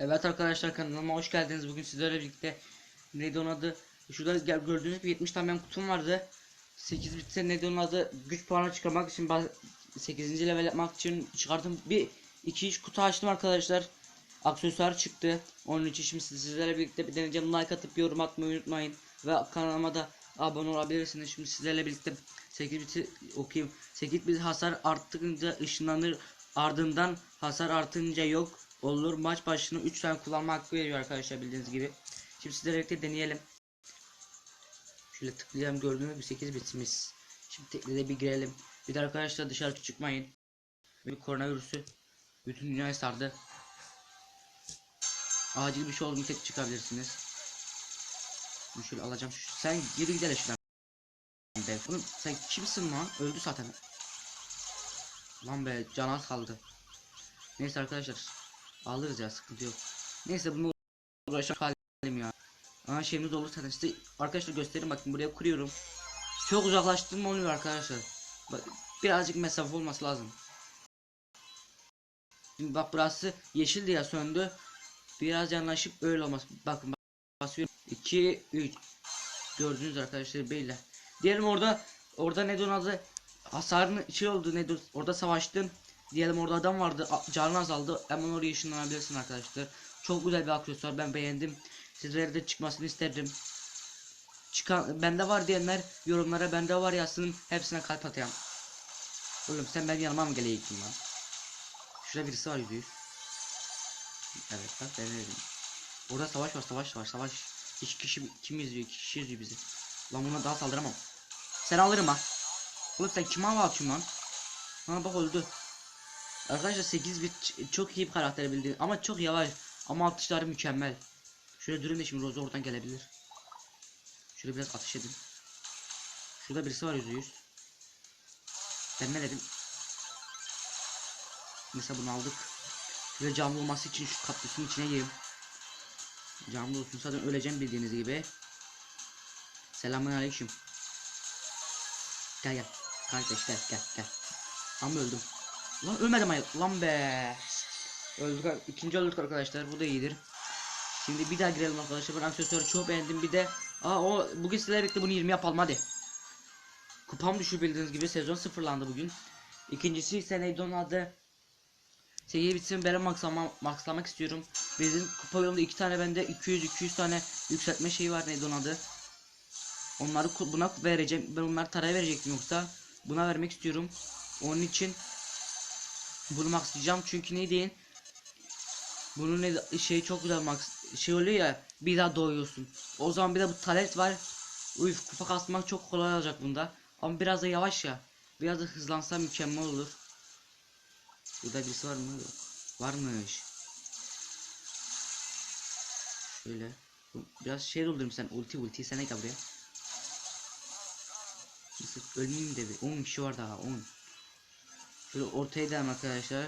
Evet arkadaşlar kanalıma hoş geldiniz. Bugün sizlerle birlikte neydi onun adı? Şurada gördüğünüz gibi 70 tane kutum vardı. 8 bitse neydi onun adı? Güç puanı çıkarmak için baz- 8. level yapmak için çıkardım. Bir 2-3 kutu açtım arkadaşlar. Aksesuar çıktı. Onun için şimdi sizlerle birlikte bir deneyeceğim. Like atıp yorum atmayı unutmayın. Ve kanalıma da abone olabilirsiniz. Şimdi sizlerle birlikte 8 biti okuyayım. 8 bit hasar arttıkça ışınlanır. Ardından hasar artınca yok olur. Maç başına 3 tane kullanma hakkı veriyor arkadaşlar bildiğiniz gibi. Şimdi sizlerle birlikte deneyelim. Şöyle tıklayalım gördüğünüz gibi 8 bitimiz. Şimdi tekli bir girelim. Bir de arkadaşlar dışarı çıkmayın. Bir koronavirüsü bütün dünyayı sardı. Acil bir şey oldu tek çıkabilirsiniz. Bunu şöyle alacağım. Sen geri gidelim şuradan. Be. Oğlum sen kimsin lan? Öldü zaten. Lan be can az kaldı. Neyse arkadaşlar. Alırız ya sıkıntı yok. Neyse bunu uğraşan halim ya. Aa şeyimiz olur zaten. Size arkadaşlar göstereyim bakın buraya kuruyorum. Çok uzaklaştım oluyor arkadaşlar. Bak, birazcık mesafe olması lazım. Şimdi bak burası yeşildi ya söndü. Biraz yanlaşıp öyle olmaz. Bakın bak, basıyorum. 2 3 Gördünüz arkadaşlar beyler. Diyelim orada orada ne adı hasarın şey oldu ne orada savaştın. Diyelim orada adam vardı canı azaldı. Hemen oraya ışınlanabilirsin arkadaşlar. Çok güzel bir aksesuar ben beğendim. Sizlere de çıkmasını isterim. Çıkan bende var diyenler yorumlara bende var yazsın hepsine kalp atayım. Oğlum sen benim yanıma mı geleyektin lan? Şurada birisi var yüzde yüz. Evet bak ben dedim. Orada savaş var savaş var savaş. İki kişi kim izliyor? İki kişi izliyor bizi. Lan buna daha saldıramam. Sen alırım ha. Oğlum sen kime hava atıyorsun lan? Ha bak öldü. Arkadaşlar 8 bit çok iyi bir karakter bildi ama çok yavaş ama atışları mükemmel. Şöyle durun da şimdi Rose oradan gelebilir. Şöyle biraz atış edin. Şurada birisi var yüzde yüz. Ben ne dedim? Mesela bunu aldık. Şöyle canlı olması için şu kaktüsün içine gireyim. Canlı olsun zaten öleceğim bildiğiniz gibi. Selamun aleyküm. Gel gel. Kardeş gel gel gel. Ama öldüm. Lan ölmedim hayır. Lan be. Öldük. ikinci öldük arkadaşlar. Bu da iyidir. Şimdi bir daha girelim arkadaşlar. Ben aksesuarı çok beğendim. Bir de Aa o bugün sizlerle birlikte bunu 20 yapalım hadi. Kupam düşür bildiğiniz gibi sezon sıfırlandı bugün. İkincisi ise neydi onun adı? Seri bitsin ben maxlama, maxlamak istiyorum. Bizim kupa yolunda iki tane bende 200 200 tane yükseltme şeyi var neydi onun adı? Onları buna vereceğim. Ben onları taraya verecektim yoksa buna vermek istiyorum. Onun için bunu maxlayacağım çünkü ne deyin? Bunun ne şey çok güzel max şey oluyor ya bir daha doğuyorsun. O zaman bir de bu talet var. Uyuf kupa kasmak çok kolay olacak bunda. Ama biraz da yavaş ya. Biraz da hızlansa mükemmel olur. Burada birisi var mı? Yok. Varmış. Şöyle. Biraz şey doldurayım sen ulti ulti sen gel buraya. Ölmeyeyim de bir 10 kişi var daha 10. Şöyle ortaya gidelim arkadaşlar.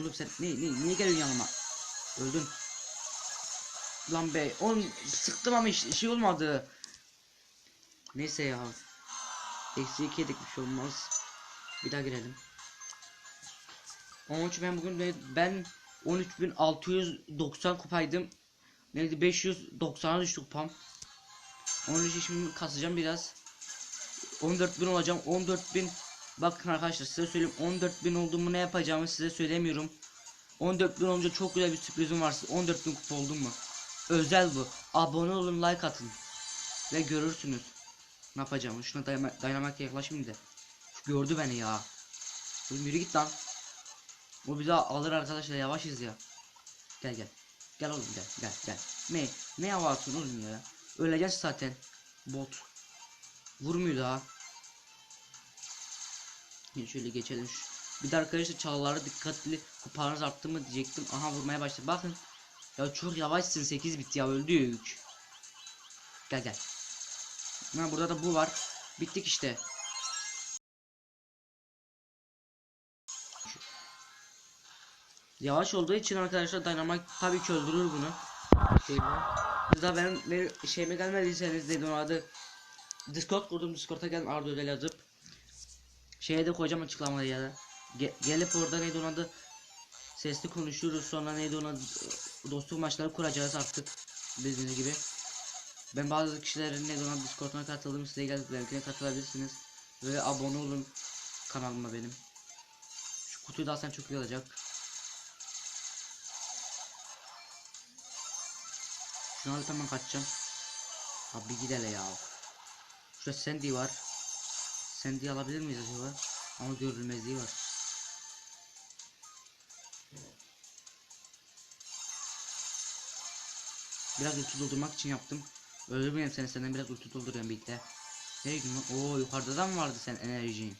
Oğlum sen ne, ne niye geliyorsun yanıma? Öldün. Lan be 10 sıktım ama iş, şey olmadı. Neyse ya. Eksi 2 yedik bir şey olmaz. Bir daha girelim. 13 ben bugün ben- ben 13690 kupaydım. Neydi 590'a düştü kupam. Onun için şimdi kasacağım biraz. 14000 olacağım. 14000 bakın arkadaşlar size söyleyeyim 14000 olduğumu ne yapacağımı size söylemiyorum. 14000 olunca çok güzel bir sürprizim var. 14000 kupa oldum mu? Özel bu. Abone olun, like atın. Ve görürsünüz. Ne yapacağım? Şuna dayanamak yaklaşayım da. Şu gördü beni ya. Oğlum yürü git lan. O bizi alır arkadaşlar yavaşız ya. Gel gel. Gel oğlum gel gel gel. Ne? Ne hava atıyorsun oğlum ya? Öleceğiz zaten. Bot. Vurmuyor daha. Şimdi şöyle geçelim. Bir de arkadaşlar çalılara dikkatli kupanız arttı mı diyecektim. Aha vurmaya başladı. Bakın. Ya çok yavaşsın 8 bit ya öldük. Gel gel. Ha burada da bu var. Bittik işte. Yavaş olduğu için arkadaşlar Dynamite tabii ki öldürür bunu. Şeyle. Siz daha benim, benim şeyime gelmediyseniz onun adı. Discord kurdum Discord'a gelin Arda Özel yazıp. Şeye de koyacağım açıklamaya ya da. Ge- gelip orada neydi onun adı Sesli konuşuyoruz sonra neydi ona dostluk maçları kuracağız artık bildiğiniz gibi. Ben bazı kişilerin neydi ona Discord'una katıldım size gelip belki katılabilirsiniz. Ve abone olun kanalıma benim. Şu kutuyu da alsan çok iyi olacak. Şunu alıp hemen kaçacağım. Abi gidele ya. Şurada Sandy var. Sandy alabilir miyiz acaba? Ama görülmezliği var. Biraz ulti doldurmak için yaptım. Öldürmeyeyim seni senden biraz ulti dolduruyorum birlikte. Nereye gidiyorsun? Oo yukarıda mı vardı sen enerjin?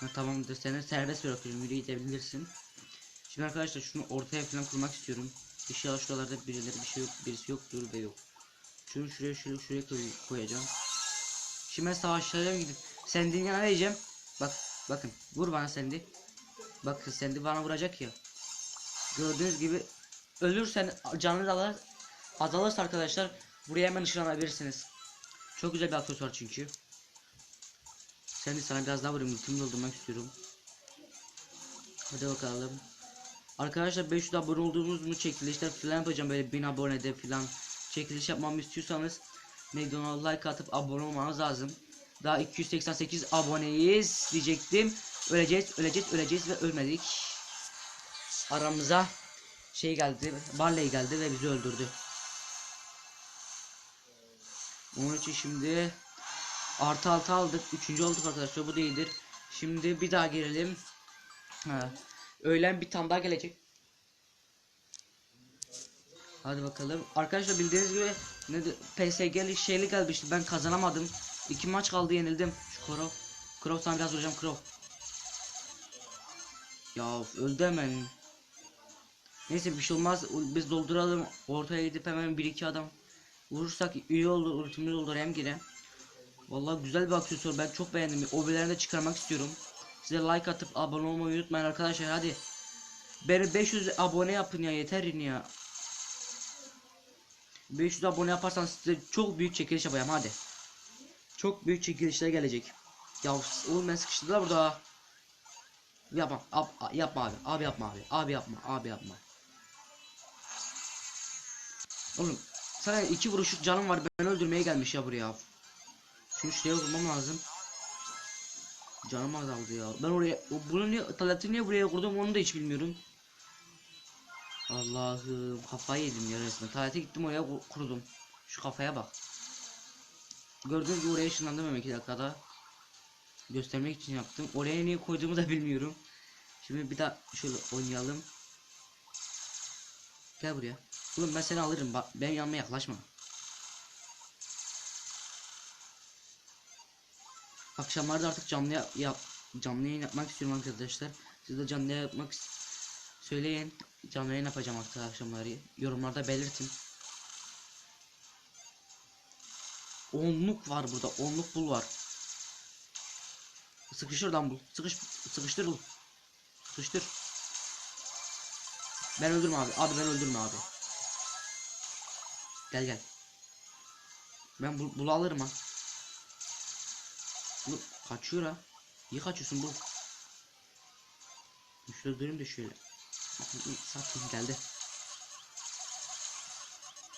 Ha, tamamdır seni serbest bırakıyorum yürü gidebilirsin. Şimdi arkadaşlar şunu ortaya falan kurmak istiyorum. İnşallah şuralarda birileri bir şey yok birisi yoktur ve yok. Şunu şuraya şuraya şuraya koy- koyacağım. Şimdi ben savaşlara gidip sen dünyana vereceğim. Bak bakın vur bana sendi. Bak sendi bana vuracak ya. Gördüğünüz gibi ölürsen canlı dalar azalırsa arkadaşlar buraya hemen ışınlanabilirsiniz. Çok güzel bir aksesuar çünkü. Sen de sana biraz daha vurayım ultimi doldurmak istiyorum. Hadi bakalım. Arkadaşlar 500 abone olduğumuz mu çekilişler falan yapacağım böyle 1000 abonede falan çekiliş yapmamı istiyorsanız ona like atıp abone olmanız lazım. Daha 288 aboneyiz diyecektim. Öleceğiz, öleceğiz, öleceğiz ve ölmedik. Aramıza şey geldi, Barley geldi ve bizi öldürdü. Onun için şimdi artı altı aldık. Üçüncü olduk arkadaşlar bu değildir. Şimdi bir daha girelim. Ha. Öğlen bir tane daha gelecek. Hadi bakalım. Arkadaşlar bildiğiniz gibi ne de- PSG'li şeyli gelmişti. Ben kazanamadım. İki maç kaldı yenildim. Şu Krov. Krov sana biraz vuracağım Krov. Ya öldü hemen. Neyse bir şey olmaz. Biz dolduralım. Ortaya gidip hemen bir iki adam vurursak iyi olur. Ultimi doldurayım gene. Vallahi güzel bir aksesuar. Ben çok beğendim. Obilerini de çıkarmak istiyorum. Size like atıp abone olmayı unutmayın arkadaşlar. Hadi. Beni 500 abone yapın ya yeter ya. 500 abone yaparsan size çok büyük çekiliş yapacağım hadi. Çok büyük çekilişler gelecek. Ya oğlum ben sıkıştırdılar burada. Yapma, ab, yapma abi, abi yapma abi, abi yapma, abi yapma. Oğlum sana iki vuruşluk canım var ben öldürmeye gelmiş ya buraya. Şunu şuraya vurmam lazım. Canım azaldı ya. Ben oraya bunu niye taleti niye buraya kurdum onu da hiç bilmiyorum. Allah'ım kafayı yedim ya resmen. Talete gittim oraya ku- kurdum. Şu kafaya bak. Gördüğünüz gibi oraya ışınlandım hemen 2 dakikada. Göstermek için yaptım. Oraya niye koyduğumu da bilmiyorum. Şimdi bir daha şöyle oynayalım. Gel buraya. Oğlum ben seni alırım. Bak ben yanıma yaklaşma. Akşamlarda artık canlı ya- yap canlı yayın yapmak istiyorum arkadaşlar. Siz de canlı yapmak söyleyin. Canlı yayın yapacağım artık akşamları. Yorumlarda belirtin. Onluk var burada. Onluk bul var. Sıkıştır lan bul. Sıkış sıkıştır bul. Sıkıştır. Ben öldürme abi. Abi ben öldürme abi. Gel gel. Ben bul, bul alırım ha. Bu kaçıyor ha. İyi kaçıyorsun bu. Şurada durayım da şöyle. Satayım geldi.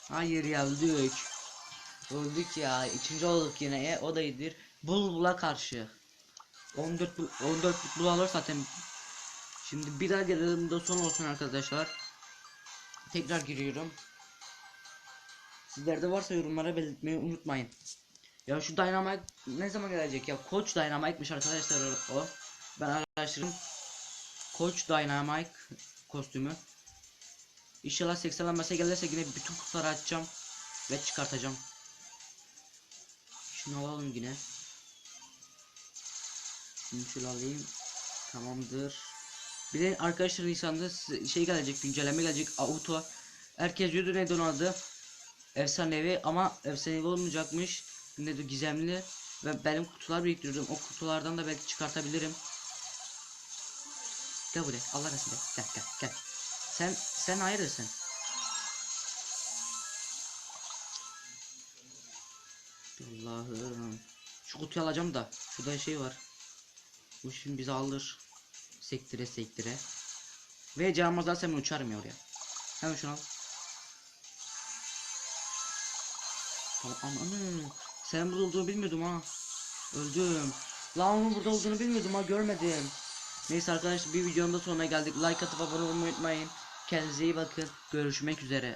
Hayır ya öldük. Öldük ya. İkinci olduk yine. E, o da iyidir. Bulbula karşı. 14 bul 14 bul alır zaten. Şimdi bir daha gelelim de son olsun arkadaşlar. Tekrar giriyorum. Sizlerde varsa yorumlara belirtmeyi unutmayın. Ya şu Dynamite ne zaman gelecek ya? Koç Dynamite'miş arkadaşlar o. Ben araştırdım. Koç Dynamite kostümü. İnşallah 80 lambası gelirse yine bütün kutuları açacağım ve çıkartacağım. Şunu alalım yine. Şunu şöyle alayım. Tamamdır. Bir de arkadaşlar Nisan'da şey gelecek, güncelleme gelecek. Auto. Herkes diyordu ne onun adı? Efsanevi ama efsanevi olmayacakmış. Ne de gizemli. Ve benim kutular biriktiriyordum. O kutulardan da belki çıkartabilirim. Gel buraya. Allah olsun. Gel gel gel. Sen sen hayırdır Allah'ım. Şu kutuyu alacağım da. Şurada şey var. Bu şimdi bizi alır. Sektire sektire. Ve azalsa hemen uçarım ya oraya. Hemen şunu al. Tamam ananı. Senin burada olduğunu bilmiyordum ha. Öldüm. Lan onun burada olduğunu bilmiyordum ha görmedim. Neyse arkadaşlar bir videonun da sonuna geldik. Like atıp abone olmayı unutmayın. Kendinize iyi bakın. Görüşmek üzere.